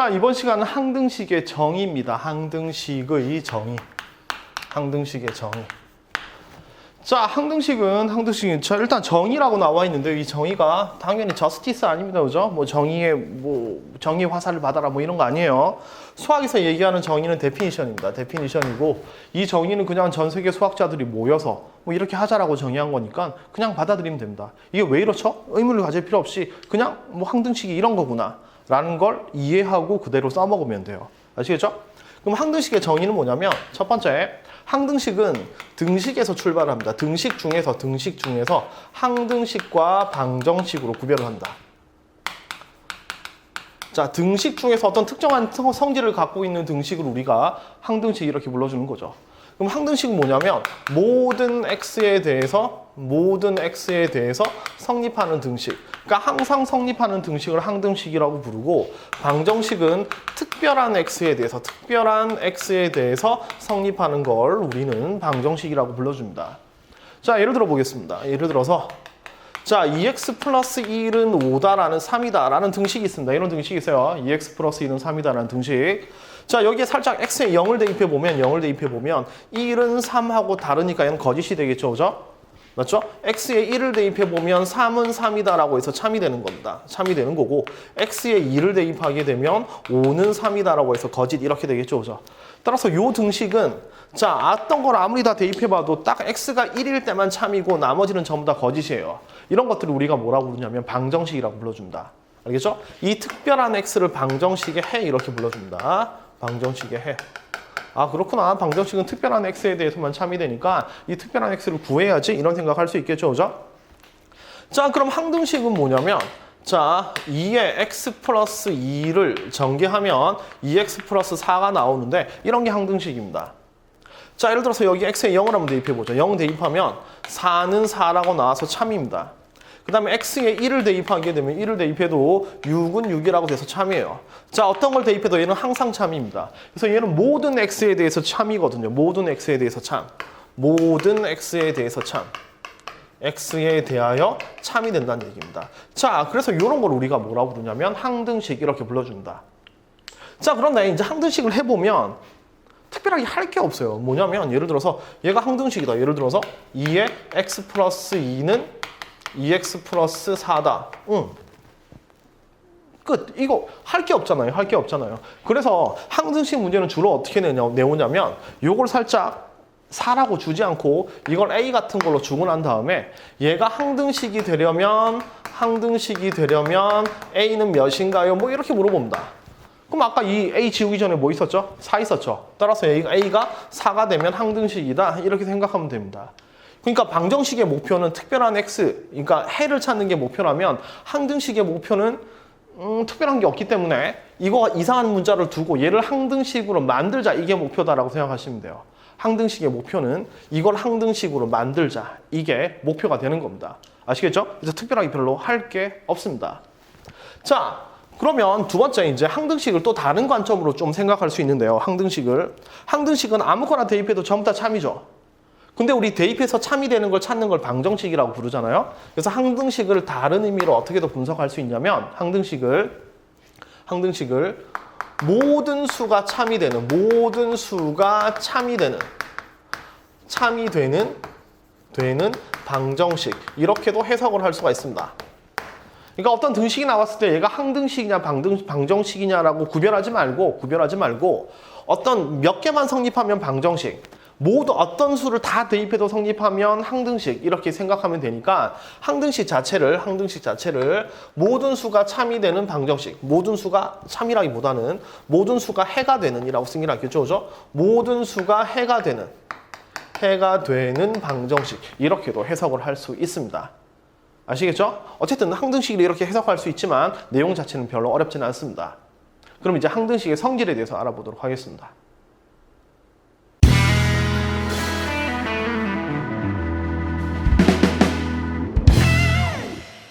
자, 이번 시간은 항등식의 정의입니다. 항등식의 정의. 항등식의 정의. 자, 항등식은 항등식은 자, 일단 정의라고 나와 있는데 이 정의가 당연히 저스티스 아닙니다. 그죠? 뭐 정의의 뭐 정의 화살을 받아라 뭐 이런 거 아니에요. 수학에서 얘기하는 정의는 데피니션입니다. 데피니션이고 이 정의는 그냥 전 세계 수학자들이 모여서 뭐 이렇게 하자라고 정의한 거니까 그냥 받아들이면 됩니다. 이게 왜 이렇죠? 의문을 가질 필요 없이 그냥 뭐 항등식이 이런 거구나. 라는 걸 이해하고 그대로 써먹으면 돼요. 아시겠죠? 그럼 항등식의 정의는 뭐냐면 첫 번째 항등식은 등식에서 출발합니다. 등식 중에서 등식 중에서 항등식과 방정식으로 구별을 한다. 자, 등식 중에서 어떤 특정한 성- 성질을 갖고 있는 등식을 우리가 항등식 이렇게 불러주는 거죠. 그럼 항등식은 뭐냐면 모든 x에 대해서 모든 x에 대해서 성립하는 등식. 그러니까 항상 성립하는 등식을 항등식이라고 부르고 방정식은 특별한 x에 대해서 특별한 x에 대해서 성립하는 걸 우리는 방정식이라고 불러줍니다. 자, 예를 들어 보겠습니다. 예를 들어서 자, 2x 플러스 1은 5다라는 3이다라는 등식이 있습니다. 이런 등식이 있어요. 2x 플러스 1은 3이다라는 등식. 자, 여기에 살짝 x에 0을 대입해 보면 0을 대입해 보면 1은 3하고 다르니까 얘는 거짓이 되겠죠. 그죠? 맞죠? x에 1을 대입해 보면 3은 3이다라고 해서 참이 되는 겁니다. 참이 되는 거고 x에 2를 대입하게 되면 5는 3이다라고 해서 거짓 이렇게 되겠죠. 그죠? 따라서 요 등식은 자, 어떤 걸 아무리 다 대입해봐도 딱 x가 1일 때만 참이고 나머지는 전부 다 거짓이에요. 이런 것들을 우리가 뭐라고 부르냐면 방정식이라고 불러줍니다. 알겠죠? 이 특별한 x를 방정식의 해 이렇게 불러줍니다. 방정식의 해. 아 그렇구나. 방정식은 특별한 x에 대해서만 참이 되니까 이 특별한 x를 구해야지 이런 생각할 수 있겠죠, 그죠? 자, 그럼 항등식은 뭐냐면 자, 2의 x 플러스 2를 전개하면 2x 플러스 4가 나오는데 이런 게 항등식입니다. 자, 예를 들어서 여기 x에 0을 한번 대입해 보죠. 0 대입하면 4는 4라고 나와서 참입니다. 그 다음에 x에 1을 대입하게 되면 1을 대입해도 6은 6이라고 돼서 참이에요. 자, 어떤 걸 대입해도 얘는 항상 참입니다. 그래서 얘는 모든 x에 대해서 참이거든요. 모든 x에 대해서 참. 모든 x에 대해서 참. X에 대하여 참이 된다는 얘기입니다. 자, 그래서 이런 걸 우리가 뭐라고 부르냐면 항등식 이렇게 불러준다. 자, 그런데 이제 항등식을 해보면 특별하게 할 게 없어요. 뭐냐면 예를 들어서 얘가 항등식이다. 예를 들어서 2의 x 플러스 2는 2x 플러스 4다. 응. 끝. 이거 할 게 없잖아요. 할 게 없잖아요. 그래서 항등식 문제는 주로 어떻게 내냐, 내오냐면 요걸 살짝 4라고 주지 않고 이걸 A 같은 걸로 난 다음에 얘가 항등식이 되려면 항등식이 되려면 A는 몇인가요? 뭐 이렇게 물어봅니다. 그럼 아까 이 A 지우기 전에 뭐 있었죠? 4 있었죠. 따라서 A가 4가 되면 항등식이다. 이렇게 생각하면 됩니다. 그러니까 방정식의 목표는 특별한 x, 그러니까 해를 찾는 게 목표라면 항등식의 목표는 음, 특별한 게 없기 때문에 이거 이상한 문자를 두고 얘를 항등식으로 만들자 이게 목표다라고 생각하시면 돼요. 항등식의 목표는 이걸 항등식으로 만들자 이게 목표가 되는 겁니다. 아시겠죠? 그래서 특별하게 별로 할 게 없습니다. 자, 그러면 두 번째 이제 항등식을 또 다른 관점으로 좀 생각할 수 있는데요. 항등식을 항등식은 아무거나 대입해도 전부 다 참이죠. 근데 우리 대입해서 참이 되는 걸 찾는 걸 방정식이라고 부르잖아요. 그래서 항등식을 다른 의미로 어떻게 더 분석할 수 있냐면 항등식을 항등식을 모든 수가 참이 되는 모든 수가 참이 되는 참이 되는 되는 방정식 이렇게도 해석을 할 수가 있습니다. 그러니까 어떤 등식이 나왔을 때 얘가 항등식이냐 방등, 방정식이냐라고 구별하지 말고 구별하지 말고 어떤 몇 개만 성립하면 방정식 모두 어떤 수를 다 대입해도 성립하면 항등식 이렇게 생각하면 되니까 항등식 자체를 항등식 자체를 모든 수가 참이 되는 방정식 모든 수가 참이라기보다는 모든 수가 해가 되는 이라고 쓰는 게 낫겠죠 그죠? 모든 수가 해가 되는 해가 되는 방정식 이렇게도 해석을 할 수 있습니다. 아시겠죠? 어쨌든 항등식을 이렇게 해석할 수 있지만 내용 자체는 별로 어렵지는 않습니다. 그럼 이제 항등식의 성질에 대해서 알아보도록 하겠습니다.